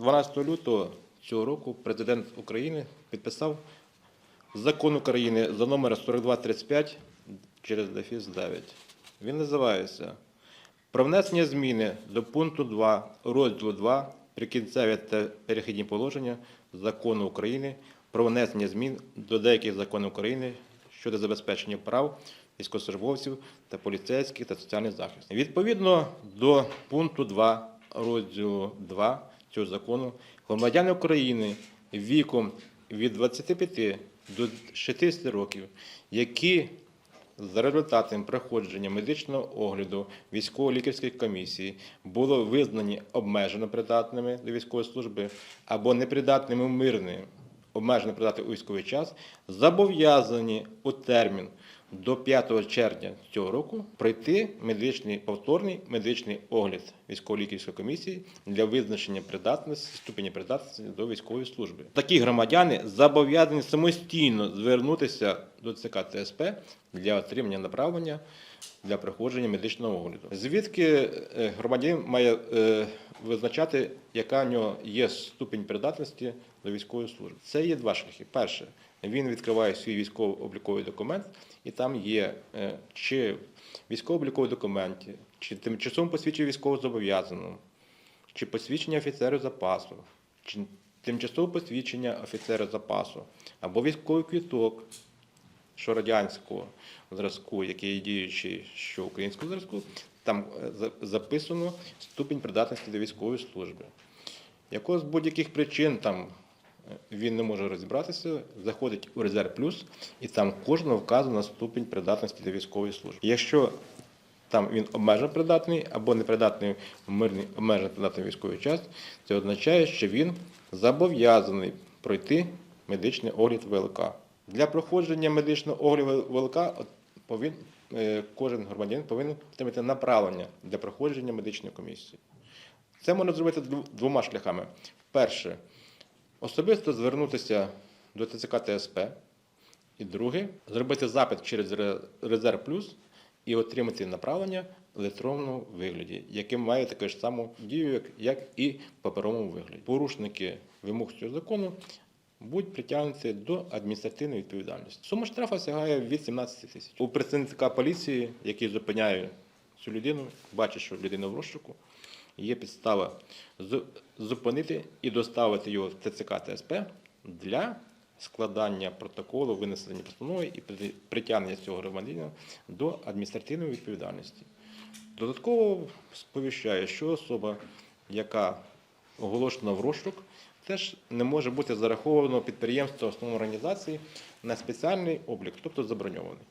12 лютого цього року президент України підписав закон України за номером 4235 через дефіс 9. Він називається про внесення зміни до пункту 2 розділу 2 прикінцеві та перехідні положення закону України про внесення змін до деяких законів України щодо забезпечення прав військовослужбовців та поліцейських та соціальний захист. Відповідно до пункту 2 розділу 2 цього закону громадяни України віком від 25 до 60 років, які за результатом проходження медичного огляду військово-лікарської комісії було визнані обмежено придатними до військової служби або непридатними в мирний, обмежено придатний у військовий час, зобов'язані у термін до 5 червня цього року пройти медичний повторний медичний огляд військово-лікарської комісії для визначення придатності ступені придатності до військової служби. Такі громадяни зобов'язані самостійно звернутися до ЦК ТСП для отримання направлення для проходження медичного огляду. Звідки е, громадянин має е, визначати, яка в нього є ступінь придатності до військової служби? Це є два шляхи. Перше, він відкриває свій військово-обліковий документ, і там є е, чи військово-облікові документи, чи тимчасово посвідчення військовозобов'язаного, чи посвідчення офіцера запасу, чи тимчасове посвідчення офіцера запасу, або військовий квіток, що радянського зразку, який діючий, що українського зразку, там е, записано ступінь придатності до військової служби. Якщо з будь-яких причин там він не може розібратися, заходить у резерв плюс, і там кожного вказано ступінь придатності до військової служби. Якщо там він обмежено придатний або непридатний мирний обмежено придатний військовий час, це означає, що він зобов'язаний пройти медичний огляд ВЛК. Для проходження медичного огляду ВЛК повин, е, кожен громадянин повинен отримати направлення для проходження медичної комісії. Це можна зробити двома шляхами. Перше, особисто звернутися до ТЦК ТСП. І друге, зробити запит через Резерв Плюс і отримати направлення в електронному вигляді, яке має таку ж саму дію, як, і паперовому вигляді. Порушники вимог цього закону будуть притягнуті до адміністративної відповідальності. Сума штрафу сягає від 17 тисяч. У працівника поліції, який зупиняє цю людину, бачить, що людина в розшуку, є підстава зупинити і доставити його в ТЦК ТСП для складання протоколу, винесення постанови і притягнення цього громадянина до адміністративної відповідальності. Додатково сповіщає, що особа, яка оголошена в розшук, теж не може бути зараховано підприємство основної організації на спеціальний облік, тобто заброньований.